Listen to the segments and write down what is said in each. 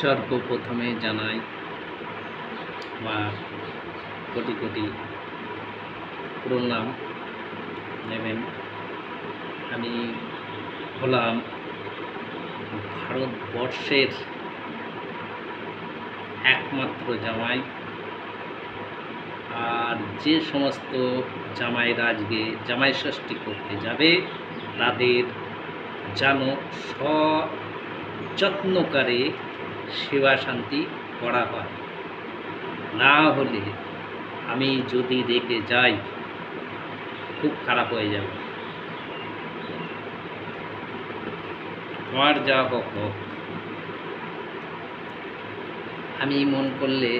সর্বপ্রথমে জানাই আমার কোটি কোটি প্রণাম নেবেন। আমি হলাম ভারতবর্ষের একমাত্র জামাই। আর যে সমস্ত জামাইরা আজকে জামাই ষষ্ঠী করতে যাবে, তাদের যেন সযত্নকারে সেবা শান্তি করা হয়। না হলে আমি যদি রেখে যাই, খুব খারাপ হয়ে যাবে। আমার যা হোক হোক, আমি মন করলে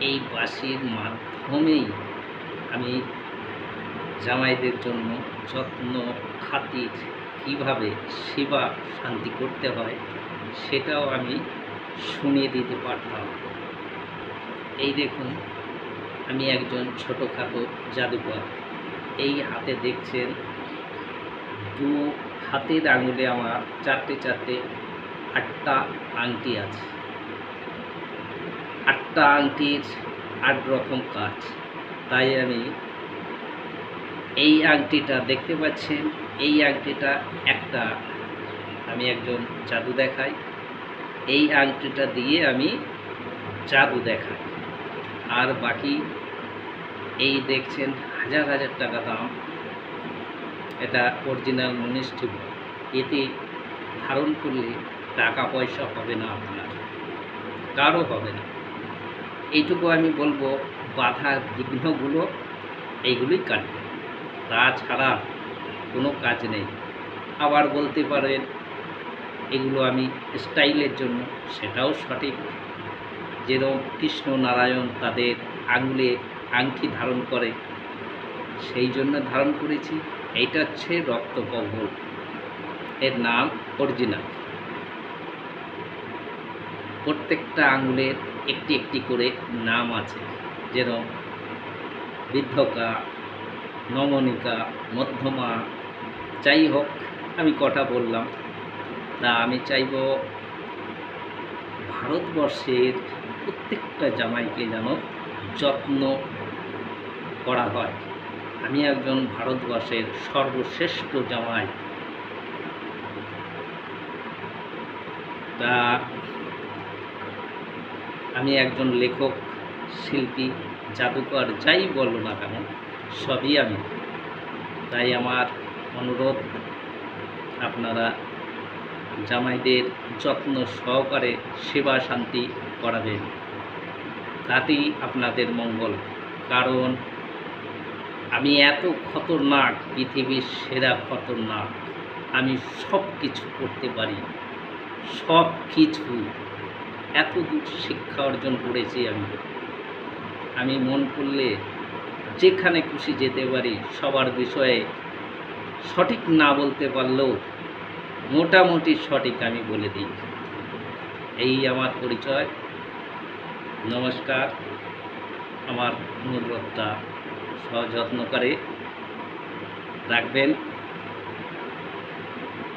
এই বাসির মাধ্যমেই আমি জামাইদের জন্য যত্ন, খাতির কীভাবে সেবা শান্তি করতে হয়, সেটাও আমি শুনিয়ে দিতে পারতাম এই দেখুন, আমি একজন ছোটোখাটো জাদুকর। এই হাতে দেখছেন, দু হাতের আঙুলে আমার চারটে চারটে আটটা আংটি আছে। আটটা আংটির আট রকম কাজ। তাই আমি এই আংটিটা দেখতে পাচ্ছেন, এই আংটিটা একটা, আমি একজন জাদু দেখাই। এই আংটিটা দিয়ে আমি জাদু দেখাই। আর বাকি, এই দেখছেন হাজার হাজার টাকা দাম। এটা অরিজিনাল মনিষ্ঠি এতে ধারণ করলে টাকা পয়সা হবে না আপনার। কারও হবে না। এইটুকু আমি বলব বাধা বিঘ্নগুলো এইগুলোই কাটবে। তাছাড়া কোনো কাজ নেই। আবার বলতে পারেন এগুলো আমি স্টাইলের জন্য সেটাও সঠিক। যেরকম কৃষ্ণ নারায়ণ তাদের আঙুলে আংটি ধারণ করে, সেই জন্য ধারণ করেছি। এইটা হচ্ছে রক্তকবল এর নাম অরিজিনাল। প্রত্যেকটা আঙুলের একটি একটি করে নাম আছে। যেরকম বৃদ্ধকা নমনিকা, মধ্যমা, যাই হোক, আমি কটা বললাম। তা আমি চাইব ভারতবর্ষের প্রত্যেকটা জামাইকে যেন যত্ন করা হয়। আমি একজন ভারতবর্ষের সর্বশ্রেষ্ঠ জামাই। তা আমি একজন লেখক, শিল্পী, জাদুকর, যাই বলো না কেন, সবই আমি। তাই আমার অনুরোধ, আপনারা জামাইদের যত্ন সহকারে সেবা শান্তি করাবেন তাতেই আপনাদের মঙ্গল। কারণ আমি এত খতরনাক, পৃথিবীর সেরা খতরনাক। আমি সব কিছু করতে পারি। সব কিছু এত দূর শিক্ষা অর্জন করেছি আমি। আমি মন করলে যেখানে খুশি যেতে পারি, সবার বিষয়ে সঠিক না বলতে পারলেও মোটামুটি সঠিক আমি বলে দিই। এই আমার পরিচয়। নমস্কার। আমার অনুরোধটা সযত্ন করে রাখবেন।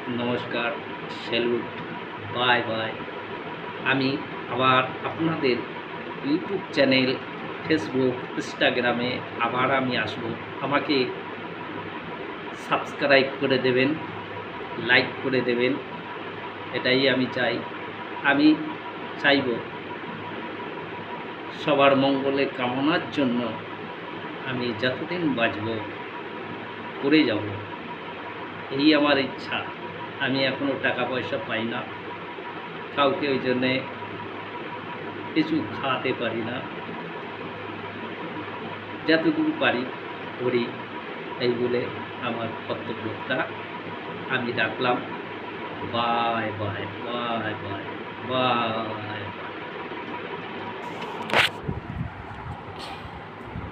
নমস্কার স্যালুট বাই বাই আমি আবার আপনাদের ইউটিউব চ্যানেল ফেসবুক ইনস্টাগ্রামে আবার আমি আসব। আমাকে সাবস্ক্রাইব করে দেবেন। লাইক করে দেবেন। এটাই আমি চাই। আমি চাইব সবার মঙ্গলে কামনার জন্য আমি যতদিন বাঁচব, করে যাব। এই আমার ইচ্ছা। আমি এখনও টাকা পয়সা পাই না। কাউকে ওই জন্যে কিছু খাওয়াতে পারি না। যতটুকু পারি, করি, এই বলে আমার কর্তব্যটা আমি রাখলাম bye bye bye bye bye